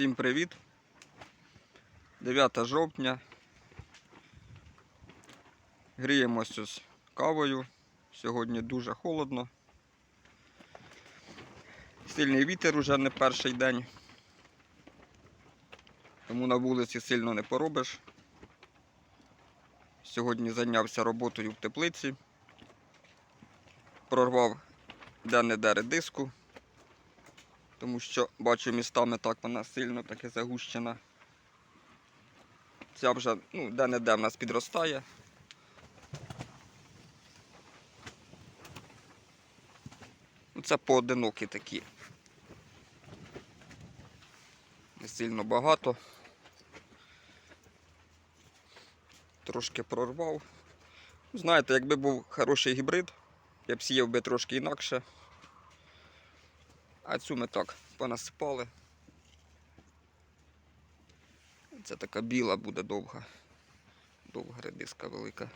Всім привіт! 9 жовтня. Гріємося з кавою. Сьогодні дуже холодно. Сильний вітер уже не перший день. Тому на вулиці сильно не поробиш. Сьогодні зайнявся роботою в теплиці. Прорвав де-не-де редиску тому що бачу містами так вона сильно таке загущена. Ця вже ну, де-не-де в нас підростає. Ну, Це поодинокі такі. Не сильно багато. Трошки прорвав. Знаєте, якби був хороший гібрид, я б сіяв би трошки інакше. А цю ми так понасипали. Це така біла буде довга. Довга редиска велика.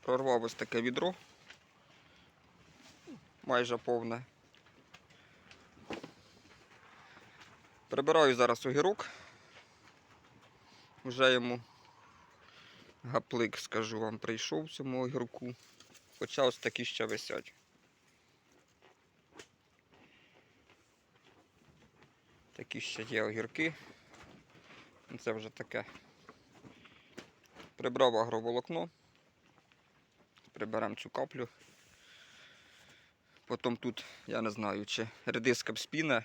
Прорвав ось таке відро. Майже повне. Прибираю зараз огірок. Вже йому Гаплик, скажу вам, прийшов в цьому огірку. Хоча ось такі ще висять. Такі ще є огірки. Це вже таке. Прибрав агроволокно. Приберемо цю каплю. Потім тут, я не знаю, чи редиска спіне,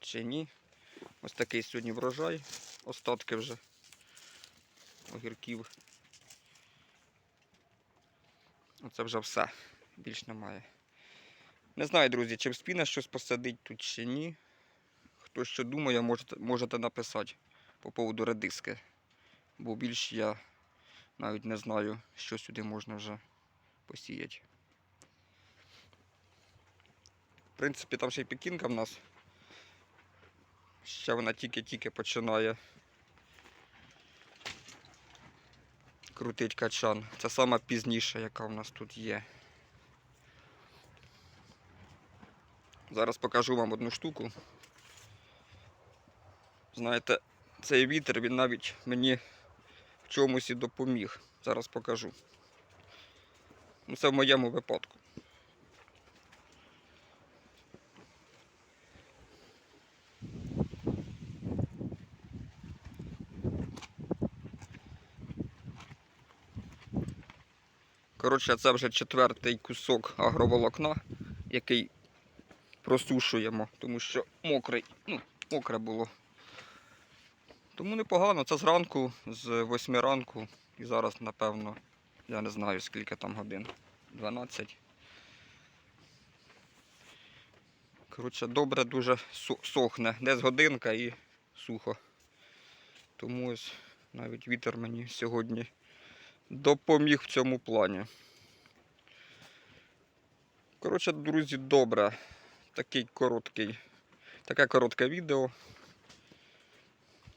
чи ні. Ось такий сьогодні врожай. Остатки вже огірків. Оце вже все. Більш немає. Не знаю, друзі, чи вспіне щось посадить тут чи ні. Хто що думає, можете, можете написати по поводу редиски. Бо більш я навіть не знаю, що сюди можна вже посіяти. В принципі, там ще й пекінка в нас. Ще вона тільки-тільки починає крутить качан. Це сама пізніша, яка в нас тут є. Зараз покажу вам одну штуку. Знаєте, цей вітер він навіть мені в чомусь і допоміг. Зараз покажу. Ну, це в моєму випадку. Коротше, це вже четвертий кусок агроволокна, який просушуємо, тому що мокрий, ну, мокре було. Тому непогано, це зранку, з 8 ранку. І зараз, напевно, я не знаю скільки там годин. 12. Коротше, добре дуже сохне. Десь годинка і сухо. Тому ось навіть вітер мені сьогодні допоміг в цьому плані. Коротше, друзі, добре. Такий короткий, таке коротке відео.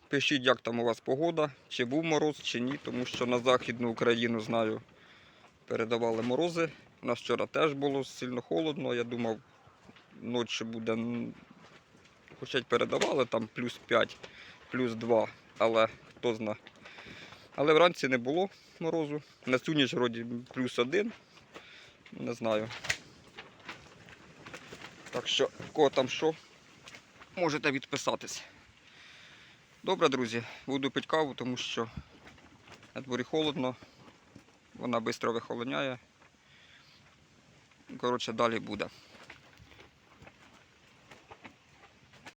Пишіть, як там у вас погода, чи був мороз, чи ні, тому що на Західну Україну знаю, передавали морози. У нас вчора теж було сильно холодно. Я думав, ночі буде, хоча й передавали там плюс 5, плюс 2, але хто знає. Але вранці не було морозу. На цю ніч вроді плюс один. Не знаю. Так що, кого там що, можете відписатись. Добре, друзі, буду пити каву, тому що на дворі холодно, вона швидко вихолоняє. Коротше, далі буде.